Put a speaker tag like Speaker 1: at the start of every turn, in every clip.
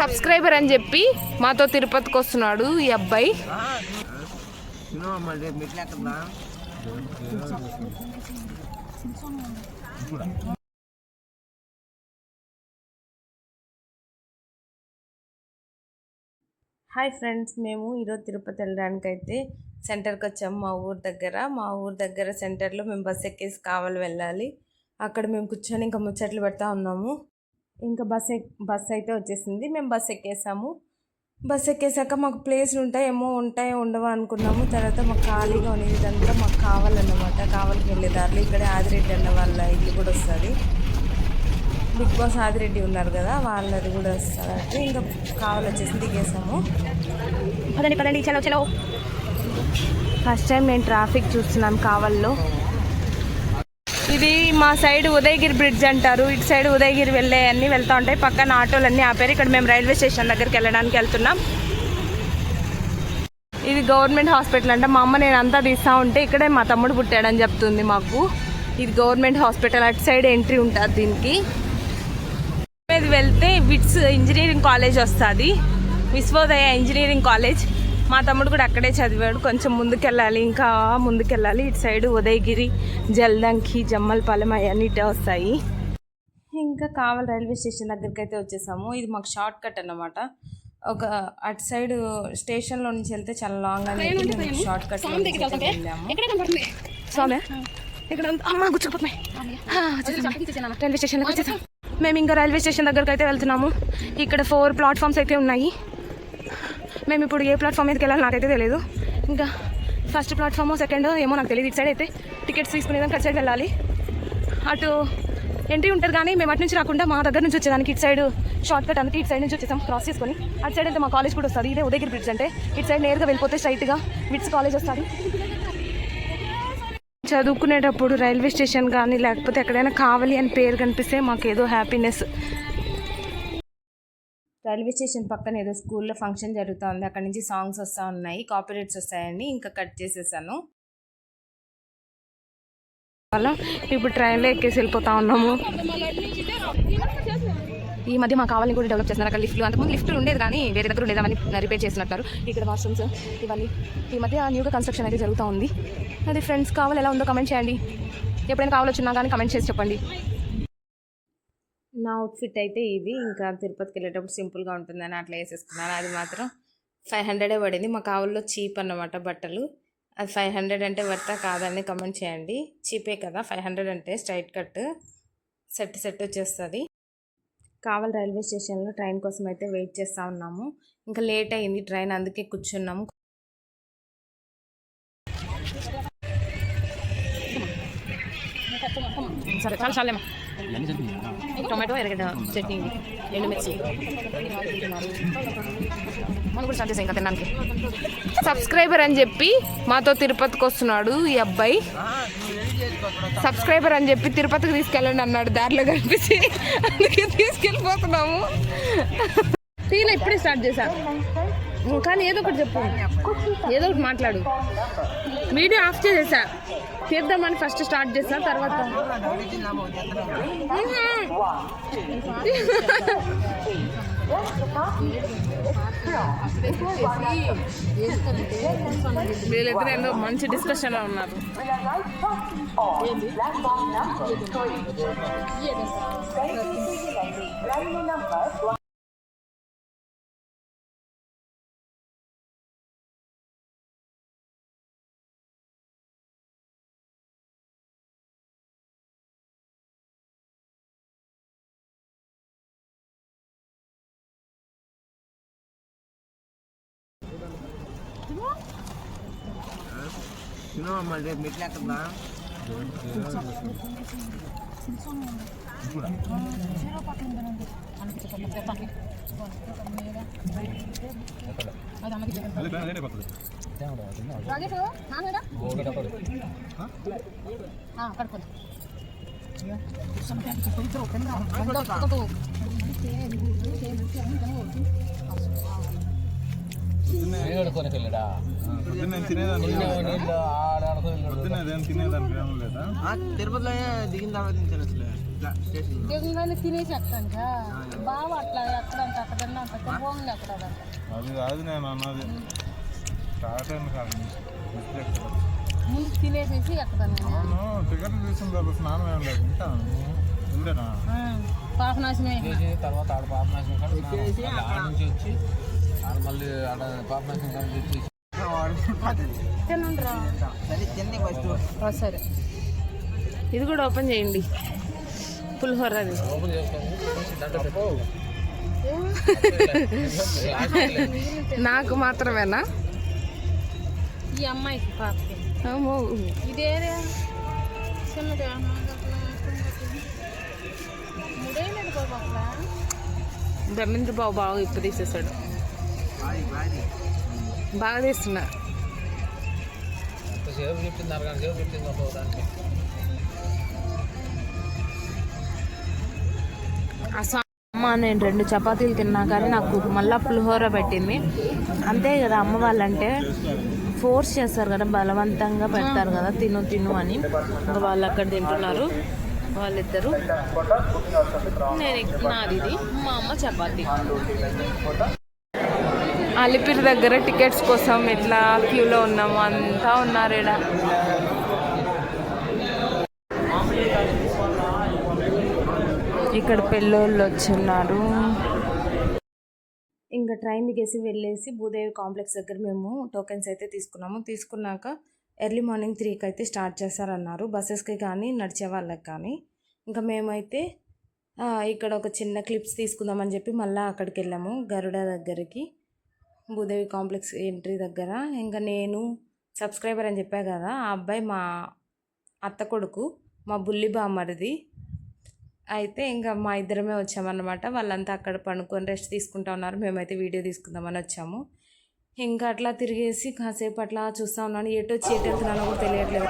Speaker 1: Subscriber అని చెప్పి మాతో తిరుపతికి వస్తున్నాడు ఈ అబ్బాయి. హాయ్ ఫ్రెండ్స్ మేము ఈరోజు తిరుపతి వెళ్ళడానికి అయితే సెంటర్కి వచ్చాము మా ఊరు దగ్గర. మా ఊరు దగ్గర సెంటర్లో మేము బస్ ఎక్కేసి కావాలి వెళ్ళాలి. అక్కడ మేము కూర్చొని ఇంకా ముచ్చట్లు పెడతా ఉన్నాము. ఇంకా బస్ ఎక్ బస్ అయితే వచ్చేసింది. మేము బస్ ఎక్కేసాము బస్ ఎక్కేసాక మాకు ప్లేస్లు ఉంటాయేమో ఉంటాయో ఉండవా అనుకున్నాము. తర్వాత మాకు ఖాళీగా ఉన్నది ఇదంతా మాకు కావాలన్నమాట. కావాలకి వెళ్ళే దారిలో ఇక్కడ ఆదిరెడ్డి అన్న వాళ్ళ ఇల్లు కూడా వస్తుంది. బిగ్ బాస్ ఆదిరెడ్డి ఉన్నారు కదా వాళ్ళది కూడా వస్తుంది ఇంకా కావాలి వచ్చేసి దిగేసాము.
Speaker 2: పదండి పదండి చలో చలో.
Speaker 1: ఫస్ట్ టైం నేను ట్రాఫిక్ చూస్తున్నాను కావల్లో. ఇది మా సైడ్ ఉదయగిరి బ్రిడ్జ్ అంటారు. ఇటు సైడ్ ఉదయగిరి వెళ్ళే అన్ని వెళ్తూ ఉంటాయి. పక్కన ఆటోలన్నీ ఆపారు. ఇక్కడ మేము రైల్వే స్టేషన్ దగ్గరికి వెళ్ళడానికి వెళ్తున్నాం. ఇది గవర్నమెంట్ హాస్పిటల్ అంట. మా అమ్మ నేను అంతా తీస్తూ ఉంటే ఇక్కడే మా తమ్ముడు పుట్టాడని చెప్తుంది మాకు. ఇది గవర్నమెంట్ హాస్పిటల్. అటు సైడ్ ఎంట్రీ ఉంటుంది దీనికి. మీద వెళ్తే విట్స్ ఇంజనీరింగ్ కాలేజ్ వస్తుంది. Visvodaya engineering college. మా తమ్ముడు కూడా అక్కడే చదివాడు. కొంచెం ముందుకెళ్ళాలి ఇంకా ముందుకెళ్ళాలి. ఇటు సైడ్ ఉదయగిరి జల్దంకి జమ్మలపాలెం అవన్నీ ఇటే వస్తాయి. ఇంకా కావాలి రైల్వే స్టేషన్ దగ్గరికి అయితే వచ్చేసాము. ఇది మాకు షార్ట్ కట్ అన్నమాట. ఒక అటు సైడ్ స్టేషన్లో నుంచి వెళ్తే చాలా లాంగ్ అని షార్ట్ కట్ స్వామి?
Speaker 2: ఇక్కడ అమ్మ
Speaker 1: రైల్వే స్టేషన్కి వచ్చేసాం. మేము ఇంకా రైల్వే స్టేషన్ దగ్గరికి అయితే వెళ్తున్నాము. ఇక్కడ ఫోర్ ప్లాట్ఫామ్స్ అయితే ఉన్నాయి. మేము ఇప్పుడు ఏ ప్లాట్ఫామ్ మీదకి వెళ్ళాలి నాకైతే తెలియదు ఇంకా ఫస్ట్ ప్లాట్ఫామ్ సెకండ్ ఏమో నాకు తెలియదు ఇటు సైడ్ అయితే టికెట్స్ తీసుకునేదానికి అటు సైడ్ వెళ్ళాలి. అటు ఎంట్రీ ఉంటుంది కానీ మేము అటు నుంచి రాకుండా మా దగ్గర నుంచి వచ్చేదానికి ఇటు సైడ్ షార్ట్ కట్ అందుకే ఇటు సైడ్ నుంచి వచ్చేసాం. క్రాస్ చేసుకొని అటు సైడ్ అయితే మా కాలేజ్ కూడా వస్తుంది. ఇదే ఉదయగిరి బ్రిడ్జ్ అంటే ఇటు సైడ్ నేరుగా వెళ్ళిపోతే స్ట్రైట్గా విట్స్ కాలేజ్ వస్తుంది. చదువుకునేటప్పుడు రైల్వే స్టేషన్ కానీ లేకపోతే ఎక్కడైనా కావాలి అని పేరు కనిపిస్తే మాకు ఏదో హ్యాపీనెస్ రైల్వే స్టేషన్ పక్కన ఏదో స్కూల్లో ఫంక్షన్ జరుగుతుంది. అక్కడ నుంచి సాంగ్స్ వస్తూ ఉన్నాయి. కాపీరేట్స్ వస్తాయని ఇంకా కట్ చేసేసాను. అలా ఇప్పుడు ట్రైన్లో ఎక్కేసి వెళ్ళిపోతా ఉన్నాము. ఈ మధ్య మా కావాలని కూడా డెవలప్ చేస్తున్నారు. అక్కడ లిఫ్ట్లు అంతకుముందు లిఫ్ట్లు ఉండేది కానీ వేరే దగ్గర ఉండేది అవన్నీ రిపేర్ చేస్తున్నారు ఇక్కడ వాష్రూమ్స్ ఇవన్నీ. ఈ మధ్య న్యూగా కన్స్ట్రక్షన్ అయితే జరుగుతూ ఉంది. అది ఫ్రెండ్స్ కావాలి ఎలా ఉందో కమెంట్ చేయండి. ఎప్పుడైనా కావాలొచ్చినా కానీ కమెంట్ చేసి చెప్పండి. నా అవుట్ఫిట్ అయితే ఇది. ఇంకా తిరుపతికి వెళ్ళేటప్పుడు సింపుల్గా ఉంటుందని అట్లా వేసేసుకున్నాను. అది మాత్రం ఫైవ్ హండ్రెడే పడింది. మా కావుల్లో చీప్ అన్నమాట బట్టలు. అది ఫైవ్ హండ్రెడ్ అంటే వర్తా కాదని కమెంట్ చేయండి. చీపే కదా ఫైవ్ హండ్రెడ్ అంటే స్ట్రైట్ కట్ సెట్ సెట్ వచ్చేస్తుంది. కావల్ రైల్వే స్టేషన్లో ట్రైన్ కోసం అయితే వెయిట్ చేస్తూ ఉన్నాము. ఇంకా లేట్ అయింది ట్రైన్ అందుకే కూర్చున్నాము. సరే చాలా చాలేమా టొమాటో ఎరగడ్డ చట్నీ ఎండుమిర్చి మనం కూడా స్టార్ట్ చేసాం ఇంకా తినడానికి. సబ్స్క్రైబర్ అని చెప్పి మాతో తిరుపతికి వస్తున్నాడు ఈ అబ్బాయి. సబ్స్క్రైబర్ అని చెప్పి తిరుపతికి తీసుకెళ్ళండి అన్నాడు. దారిలో కనిపించి అందుకే తీసుకెళ్ళిపోతున్నాము. తీన ఇప్పుడే స్టార్ట్ చేశాను కానీ ఏదో ఒకటి చెప్పు. ఏదో ఒకటి మాట్లాడు. వీడియో ఆఫ్ చేసేసా. తీద్దామని ఫస్ట్ స్టార్ట్ చేసా తర్వాత వీళ్ళిద్దరు ఏందో మంచి డిస్కషన్లో ఉన్నారు.
Speaker 3: తిను మళ్ళీ రేపు మెట్లు ఎక్కడా
Speaker 4: పొద్దున్న
Speaker 3: తిరుపతిలో దిగిన తర్వాత
Speaker 5: దిగంగానే తినేసి ఎక్కడానిక బావ అట్లా ఎక్కడంట అక్కడన్నా అంత బాగుంది ఎక్కడంట
Speaker 4: అది కాదు నేను అన్నది. స్టార్ట్ అయింది కాదు.
Speaker 5: ముందు తినేసేసి ఎక్కడాను
Speaker 4: అవును టికెట్లు తీసుకున్న తర్వాత స్నానం ఏం లేదు. ఉంటాను. ఉండేనా
Speaker 5: పాపనాశనం.
Speaker 6: తర్వాత ఆడ పాపనాశనం నుంచి వచ్చి ఆడ మళ్ళీ.
Speaker 3: సరే తిండి ఫస్ట్
Speaker 5: ఆ, సరే
Speaker 1: ఇది కూడా ఓపెన్ చేయండి
Speaker 6: దాంట్లో పెట్టు.
Speaker 1: నాకు మాత్రమేనా
Speaker 5: ఈ అమ్మాయికి పాపకి
Speaker 1: అమ్మో.
Speaker 5: ఇదేరే చిన్నది మూడేళ్ళు బాబా
Speaker 1: బాగా ఇప్పుడు తీసేసాడు బాగా తీస్తున్నా
Speaker 6: సేపు ఒక దానికి.
Speaker 1: అమ్మ నేను రెండు చపాతీలు తిన్నా కానీ నాకు మళ్ళీ పులిహోర పెట్టింది. అంతే కదా అమ్మ వాళ్ళంటే ఫోర్స్ చేస్తారు కదా బలవంతంగా పెడతారు కదా తిను తిను అని. ఇంకా వాళ్ళు అక్కడ తింటున్నారు వాళ్ళిద్దరు. నేను నాది ఇది మా అమ్మ చపాతీ. అలిపిరి దగ్గర టికెట్స్ కోసం ఎట్లా క్యూలో ఉన్నాము? అంతా ఉన్నారు ఇక్కడ పెళ్ళోళ్ళు వచ్చున్నారు. ఇంకా ట్రైన్ దిగేసి వెళ్ళేసి భూదేవి కాంప్లెక్స్ దగ్గర మేము టోకెన్స్ అయితే తీసుకున్నాము. తీసుకున్నాక ఎర్లీ మార్నింగ్ త్రీకి అయితే స్టార్ట్ చేస్తారన్నారు. బస్సెస్కి కానీ నడిచే వాళ్ళకి కానీ. ఇంకా మేమైతే ఇక్కడ ఒక చిన్న క్లిప్స్ తీసుకుందామని చెప్పి మళ్ళీ అక్కడికి వెళ్ళాము గరుడ దగ్గరికి. భూదేవి కాంప్లెక్స్ ఎంట్రీ దగ్గర. ఇంకా నేను సబ్స్క్రైబర్ అని చెప్పా కదా ఆ అబ్బాయి మా అత్త కొడుకు మా బుల్లి బామ్మరిది. అయితే ఇంకా మా ఇద్దరమే వచ్చామన్నమాట. వాళ్ళంతా అక్కడ పడుకొని రెస్ట్ తీసుకుంటా ఉన్నారు. మేమైతే వీడియో తీసుకుందామని వచ్చాము. ఇంకా అట్లా తిరిగేసి కాసేపు అట్లా చూస్తూ ఉన్నాను. ఎటు వచ్చి ఎటు వెళ్తున్నానో కూడా తెలియట్లేదు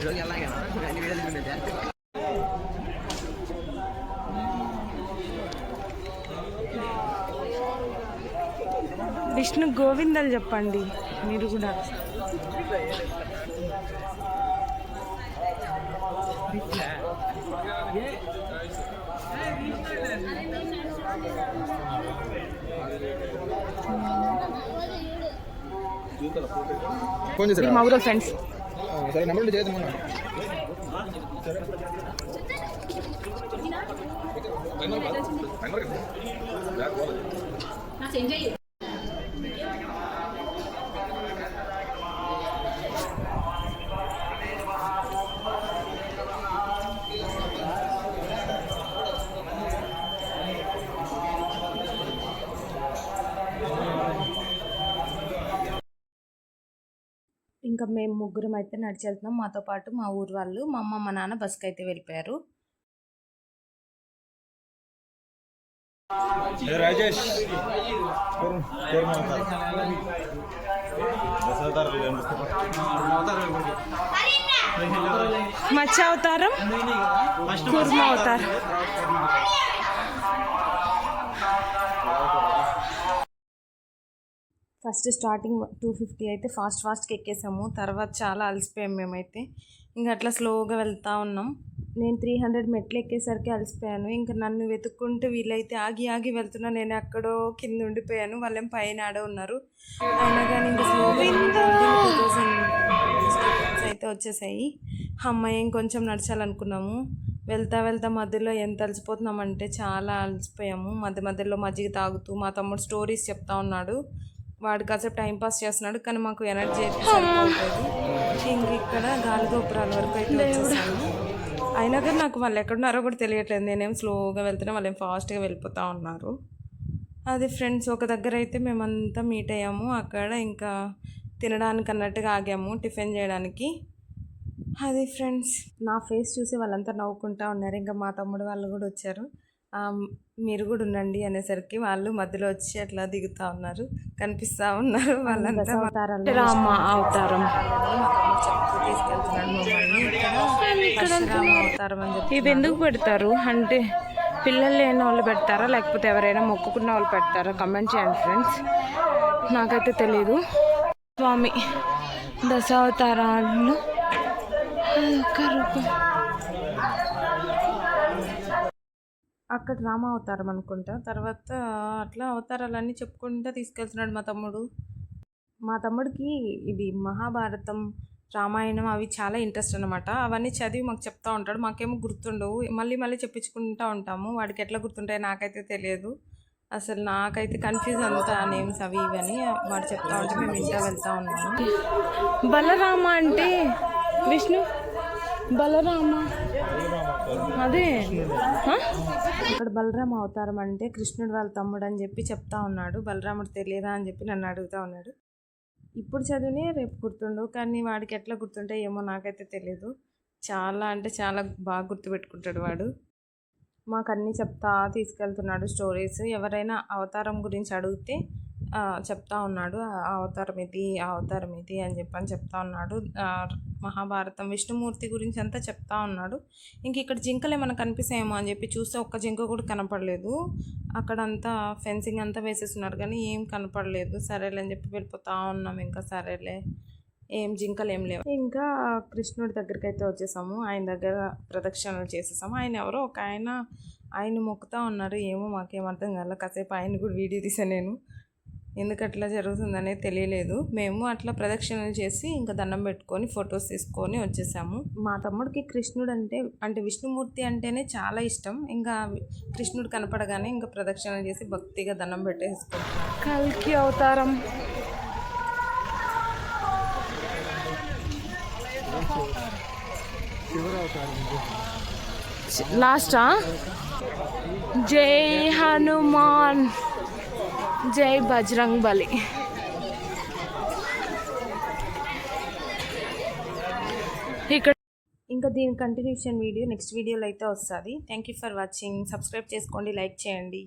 Speaker 3: ఈరోజు ఎలాగే అన్ని వీడియోలు చూపించా
Speaker 1: విష్ణు గోవిందలు చెప్పండి మీరు కూడా. మా ఊరు ఫ్రెండ్స్.
Speaker 4: సరే నెంబర్ చేద్దాం
Speaker 1: మేము ముగ్గురం అయితే నడిచి వెళ్తున్నాం మాతో పాటు మా ఊరు వాళ్ళు మా అమ్మ మా నాన్న బస్కి అయితే వెళ్ళిపోయారు
Speaker 4: రాజేష్?
Speaker 1: మచ్చ అవతారం. కుర్మ అవతారం. ఫస్ట్ స్టార్టింగ్ టూ ఫిఫ్టీ అయితే ఫాస్ట్ ఫాస్ట్గా ఎక్కేసాము. తర్వాత చాలా అలసిపోయాం మేమైతే. ఇంకా అట్లా స్లోగా వెళ్తా ఉన్నాం. నేను త్రీ హండ్రెడ్ మెట్లు ఎక్కేసరికి అలసిపోయాను. ఇంకా నన్ను వెతుక్కుంటూ వీళ్ళైతే ఆగి ఆగి వెళ్తున్నా. నేను ఎక్కడో కింద ఉండిపోయాను. వాళ్ళేం పైన ఆడే ఉన్నారు. అయినా కానీ ఇంకా స్లోగా అయితే వచ్చేసాయి. అమ్మాయి ఇంకొంచెం నడచాలనుకున్నాము. వెళ్తా వెళ్తా మధ్యలో ఎంత అలసిపోతున్నామంటే చాలా అలసిపోయాము. మధ్య మధ్యలో మజ్జిగ తాగుతూ మా తమ్ముడు స్టోరీస్ చెప్తా ఉన్నాడు. వాడు కాసేపు టైం పాస్ చేస్తున్నాడు కానీ మాకు ఎనర్జీ అయితే సరిపోతుంది ఇంక ఇక్కడ గాలి గోపురాల వరకు అయితే వచ్చేసాము. అయినా కానీ నాకు వాళ్ళు ఎక్కడున్నారో కూడా తెలియట్లేదు. నేనేం స్లోగా వెళ్తున్నా వాళ్ళు ఏం ఫాస్ట్గా వెళ్ళిపోతూ ఉన్నారు. అది ఫ్రెండ్స్ ఒక దగ్గర అయితే మేమంతా మీట్ అయ్యాము. అక్కడ ఇంకా తినడానికి అన్నట్టుగా ఆగాము టిఫిన్ చేయడానికి. అది ఫ్రెండ్స్ నా ఫేస్ చూసి వాళ్ళంతా నవ్వుకుంటా ఉన్నారు. ఇంకా మా తమ్ముడు వాళ్ళు కూడా వచ్చారు. మీరు కూడా ఉండండి అనేసరికి వాళ్ళు మధ్యలో వచ్చి అట్లా దిగుతా ఉన్నారు. కనిపిస్తా ఉన్నారు వాళ్ళంతా. రామ అవతారం. అని చెప్పి ఇది ఎందుకు పెడతారు? అంటే పిల్లలు లేని వాళ్ళు పెడతారా? లేకపోతే ఎవరైనా మొక్కుకున్న వాళ్ళు పెడతారా? కమెంట్ చేయండి ఫ్రెండ్స్ నాకైతే తెలీదు. స్వామి దశావతారాలు. రూపం. అక్కడ రామ అవతారం అనుకుంటా. తర్వాత అట్లా అవతారాలన్నీ చెప్పుకుంటూ తీసుకెళ్తున్నాడు మా తమ్ముడు. మా తమ్ముడికి ఇది మహాభారతం రామాయణం అవి చాలా ఇంట్రెస్ట్ అనమాట అవన్నీ చదివి మాకు చెప్తూ ఉంటాడు. మాకేమో గుర్తుండవు. మళ్ళీ మళ్ళీ చెప్పించుకుంటూ ఉంటాము. వాడికి ఎట్లా గుర్తుంటాయి నాకైతే తెలియదు. అసలు నాకైతే కన్ఫ్యూజ్ అంతా నేమ్స్ అవి ఇవని వాడు చెప్తా ఉంటే మేము ఇంటా వెళ్తా ఉన్నాము. బలరామ అంటే విష్ణు? బలరామ. అదే? ఇక్కడ బలరామ అవతారం అంటే కృష్ణుడు వాళ్ళ తమ్ముడు అని చెప్పి చెప్తా ఉన్నాడు. బలరాముడు తెలియదా అని చెప్పి నన్ను అడుగుతా ఉన్నాడు. ఇప్పుడు చదివినే రేపు గుర్తుండవు కానీ వాడికి ఎట్లా గుర్తుంటాయి ఏమో నాకైతే తెలియదు చాలా అంటే చాలా బాగా గుర్తుపెట్టుకుంటాడు వాడు. మాకు అన్నీ చెప్తా తీసుకెళ్తున్నాడు స్టోరీస్. ఎవరైనా అవతారం గురించి అడిగితే చెప్తా ఉన్నాడు. అవతారం ఇది అవతారం ఇది అని చెప్పని చెప్తా ఉన్నాడు. మహాభారతం విష్ణుమూర్తి గురించి అంతా చెప్తా ఉన్నాడు. ఇంక ఇక్కడ జింకలు ఏమైనా కనిపిస్తాయేమో అని చెప్పి చూస్తే ఒక్క జింక కూడా కనపడలేదు. అక్కడంతా ఫెన్సింగ్ అంతా వేసేస్తున్నారు కానీ ఏం కనపడలేదు. సరేలే అని చెప్పి వెళ్ళిపోతా ఉన్నాం ఇంకా సరేలే. ఏం జింకలు ఏం లేవు. ఇంకా కృష్ణుడి దగ్గరికి అయితే వచ్చేసాము. ఆయన దగ్గర ప్రదక్షిణలు చేసేసాము. ఆయన ఎవరో ఒక ఆయన ఆయన మొక్కుతా ఉన్నారు. ఏమో మాకేం అర్థం కాల. కాసేపు ఆయన కూడా వీడియో తీసా నేను. ఎందుకు అట్లా జరుగుతుందనేది తెలియలేదు. మేము అట్లా ప్రదక్షిణలు చేసి ఇంకా దండం పెట్టుకొని ఫొటోస్ తీసుకొని వచ్చేసాము. మా తమ్ముడికి కృష్ణుడు అంటే అంటే విష్ణుమూర్తి అంటేనే చాలా ఇష్టం. ఇంకా కృష్ణుడు కనపడగానే ఇంకా ప్రదక్షిణలు చేసి భక్తిగా దండం పెట్టేసుకుంటున్నాం కల్కి అవతారం. లాస్టా? జై హనుమాన్. జై బజరంగ్ బలి. ఇక్కడ ఇంకా దీని కంటిన్యూషన్ వీడియో నెక్స్ట్ వీడియోలో అయితే వస్తుంది. Thank you for watching subscribe చేసుకోండి లైక్ చేయండి.